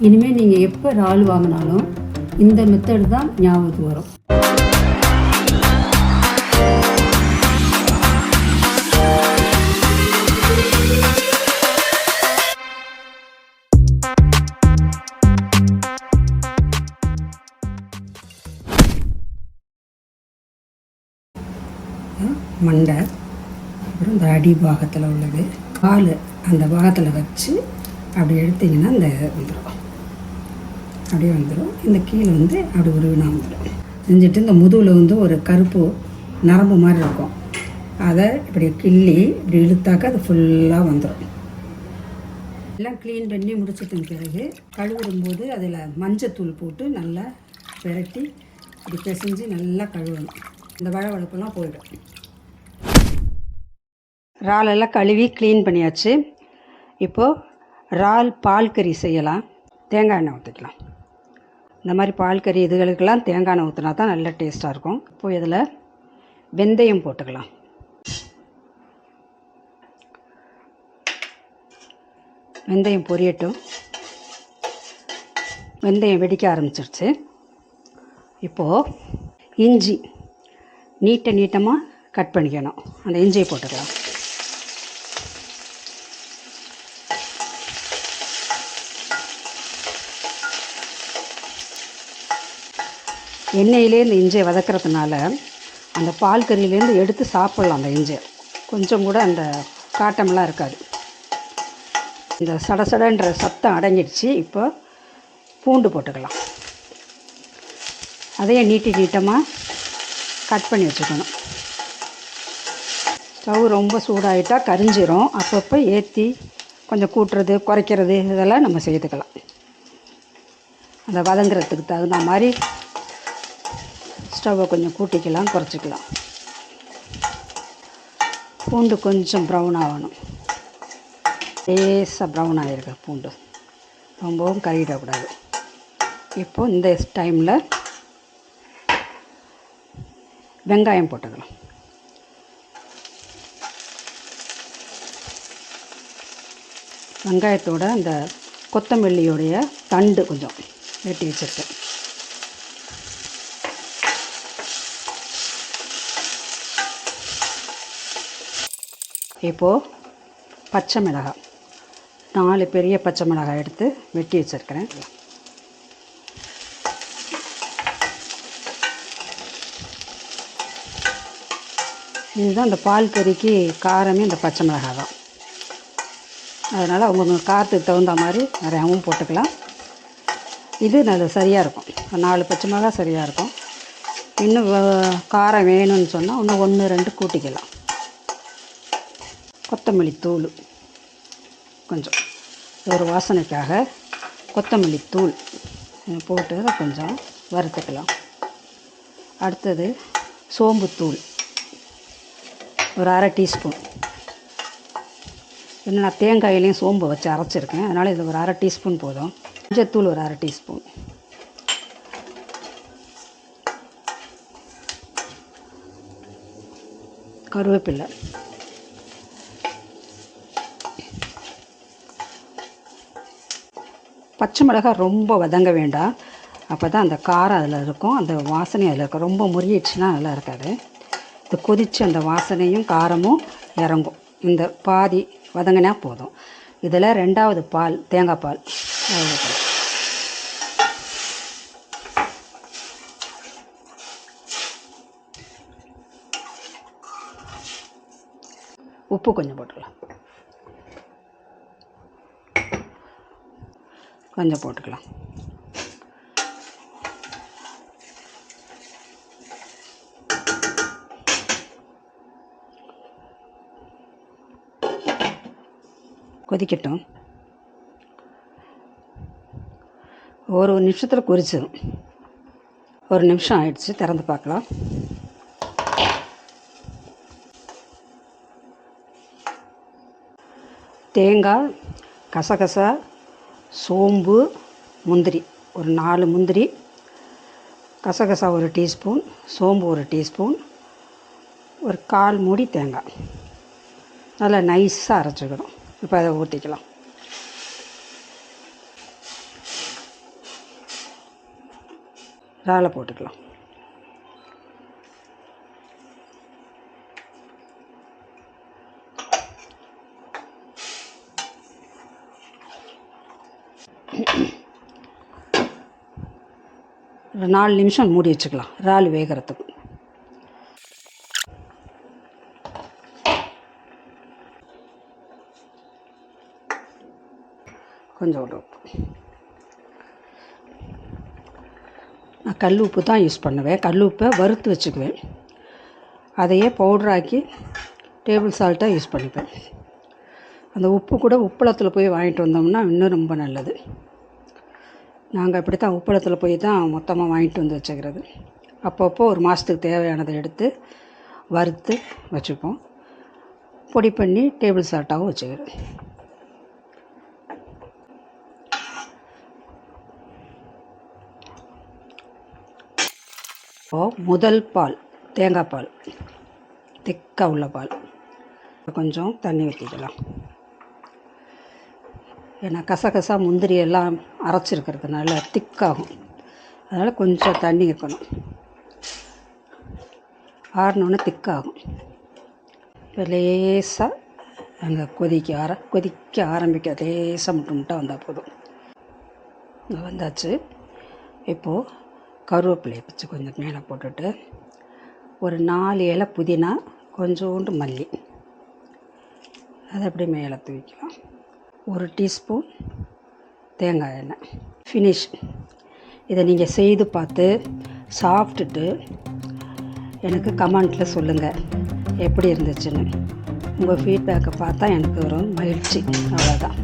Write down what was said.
இனிமேல் நீங்கள் எப்போ இறால் வாங்கினாலும் இந்த மெத்தட் தான் ஞாபகத்துக்கு வரும். மண்டை அப்புறம் இந்த அடி பாகத்தில் உள்ளது. கால் அந்த பாகத்தில் வச்சு அப்படி எடுத்தீங்கன்னா இந்த வந்துடும் அப்படியே வந்துடும் இந்த கீழே வந்து அப்படி உருவினா வந்துடும் செஞ்சுட்டு இந்த முதுகில் வந்து ஒரு கருப்பு நரம்பு மாதிரி இருக்கும். அதை இப்படி கிள்ளி இப்படி இழுத்தாக்கா அது ஃபுல்லாக வந்துடும் எல்லாம் க்ளீன் பண்ணி முடிச்சிட்ட பிறகு கழுவுறும்போது அதில் மஞ்சத்தூள் போட்டு நல்லா விரட்டி இப்படி பிசைஞ்சு நல்லா கழுவணும். இந்த வழவழப்பெல்லாம் போயிடும். இறாலெல்லாம் கழுவி க்ளீன் பண்ணியாச்சு. இப்போது இறால் பால் கறி செய்யலாம். தேங்காய் எண்ணெய் ஊற்றிக்கலாம் இந்த மாதிரி பால் கறி இதுகளுக்கெல்லாம் தேங்காய் எண்ணெய் ஊற்றினா தான் நல்ல டேஸ்ட்டாக இருக்கும். இப்போ இதில் வெந்தயம் போட்டுக்கலாம். வெந்தயம் பொரியட்டும். வெந்தயம் வெடிக்க ஆரம்பிச்சிருச்சு. இப்போது இஞ்சி நீட்ட நீட்டமாக கட் பண்ணிக்கணும். அந்த இஞ்சியை போட்டுக்கலாம். எண்ணெயிலே இந்த இஞ்சியை வதக்கிறதுனால அந்த பால் கறியிலேருந்து எடுத்து சாப்பிட்லாம் அந்த இஞ்சியை. கொஞ்சம் கூட அந்த காட்டமெல்லாம் இருக்காது. இந்த சடசடன்ற சத்தம் அடங்கிடுச்சு. இப்போ பூண்டு போட்டுக்கலாம். அதையும் நீட்டி நீட்டமாக கட் பண்ணி வச்சுக்கணும். ஸ்டவ் ரொம்ப சூடாகிட்டால் கரிஞ்சிரும். அப்பப்போ ஏற்றி கொஞ்சம் கூட்டுறது குறைக்கிறது இதெல்லாம் நம்ம செய்துக்கலாம். அந்த வதங்குறதுக்கு தகுந்த மாதிரி ஸ்டவ்வை கொஞ்சம் கூட்டிக்கலாம் குறைச்சிக்கலாம். பூண்டு கொஞ்சம் ப்ரௌன் ஆகணும். லேசாக ப்ரௌன் ஆகிருக்கு பூண்டு. ரொம்பவும் கறியிடக்கூடாது இப்போது இந்த டைமில் வெங்காயம் போட்டுக்கலாம். வெங்காயத்தோட அந்த கொத்தமல்லியோடைய தண்டு கொஞ்சம் வெட்டி வச்சுருக்கேன். இப்போது பச்சை மிளகாய் நாலு பெரிய பச்சை மிளகாய் எடுத்து வெட்டி வச்சுருக்கிறேன். இதுதான் இந்த பால் கறிக்கு காரமே இந்த பச்சை மிளகாய் தான் அதனால் அவங்கவுங்க காரத்துக்கு தகுந்த மாதிரி நிறையாவும் போட்டுக்கலாம். இது நல்ல சரியாக இருக்கும். நாலு பச்சை மிளகாய் சரியாக இருக்கும். இன்னும் காரம் வேணும்னு சொன்னால் இன்னும் ஒன்று ரெண்டு கூட்டிக்கலாம். கொத்தமல்லி தூள். கொஞ்சம். ஒரு வாசனைக்காக கொத்தமல்லி தூள். போட்டு அதை கொஞ்சம் வறுத்துக்கலாம். அடுத்தது சோம்புத்தூள் ஒரு அரை டீஸ்பூன். இன்னும் நான் தேங்காயிலையும் சோம்பு வச்சு அரைச்சிருக்கேன். அதனால் இது ஒரு அரை டீஸ்பூன் போதும். மஞ்சத்தூள் ஒரு அரை டீஸ்பூன். கருவேப்பில்லை பச்சை மிளகாய் ரொம்ப வதங்க வேண்டாம். அப்போ தான் அந்த காரம் அதில் இருக்கும். அந்த வாசனை அதில் இருக்கும். ரொம்ப முறியிடுச்சுன்னா நல்லா இருக்காது. இது கொதித்து அந்த வாசனையும் காரமும் இறங்கும். இந்த பாதி வதங்கினா போதும். இதில் ரெண்டாவது பால் தேங்காய் பால். உப்பு கொஞ்சம் போட்டுக்கலாம். கொஞ்சம் போட்டுக்கலாம். கொதிக்கட்டும். ஒரு நிமிஷத்தில் கொதிச்சிடும் ஒரு நிமிஷம் ஆயிடுச்சு திறந்து பார்க்கலாம். தேங்காய் கசகசா சோம்பு முந்திரி. ஒரு நாலு முந்திரி கசகசா ஒரு டீஸ்பூன் சோம்பு ஒரு டீஸ்பூன் ஒரு கால் மூடி தேங்காய். நல்லா நைஸாக அரைச்சிக்கணும். இப்போ அதை ஊற்றிக்கலாம் இறாலை போட்டுக்கலாம். ஒரு நாலு நிமிஷம் மூடி வச்சுக்கலாம். இறால் வேகிறதுக்கு. கொஞ்சம் உப்பு. நான் கல் உப்பு தான் யூஸ் பண்ணுவேன். கல் உப்பை வறுத்து வச்சுக்குவேன். அதையே பவுடராக்கி டேபிள் சால்ட்டாக யூஸ் பண்ணிப்பேன். அந்த உப்பு கூட உப்பளத்தில் போய் வாங்கிட்டு வந்தோம்னா இன்னும் ரொம்ப நல்லது. நாங்கள் இப்படி தான் உப்பளத்தில் போய் தான் மொத்தமாக வாங்கிட்டு வந்து வச்சுக்கிறது. அப்பப்போ ஒரு மாதத்துக்கு தேவையானதை எடுத்து வறுத்து வச்சுப்போம். பொடி பண்ணி டேபிள் சால்ட்டாகவும் வச்சுக்கிறது. இப்போது முதல் பால் தேங்காய் பால் திக்காக உள்ள பால். கொஞ்சம் தண்ணி ஊற்றிக்கலாம் ஏன்னா கசகசா முந்திரி எல்லாம் அரைச்சிருக்கிறதுனால திக்காகும். அதனால் கொஞ்சம் தண்ணி இருக்கணும். ஆறினோன்னே திக்காகும். இப்போ லேசாக அங்கே கொதிக்க ஆர கொதிக்க ஆரம்பிக்க லேசாக முட்டு முட்டை வந்தால் போதும். வந்தாச்சு. இப்போது கருவேப்பிலையை வச்சு கொஞ்சம் மேலே போட்டுட்டு ஒரு நாலு இலை புதினா கொஞ்சோண்டு மல்லி. அதை அப்படியே மேலே தூக்கிக்கலாம். ஒரு டீஸ்பூன் தேங்காய் எண்ணெய். ஃபினிஷ் இதை நீங்கள் செய்து பார்த்து சாப்பிட்டுட்டு எனக்கு கமெண்ட்டில் சொல்லுங்கள் எப்படி இருந்துச்சுன்னு. உங்கள் ஃபீட்பேக்கை பார்த்தா எனக்கு ஒரு மகிழ்ச்சி. அவ்வளோதான்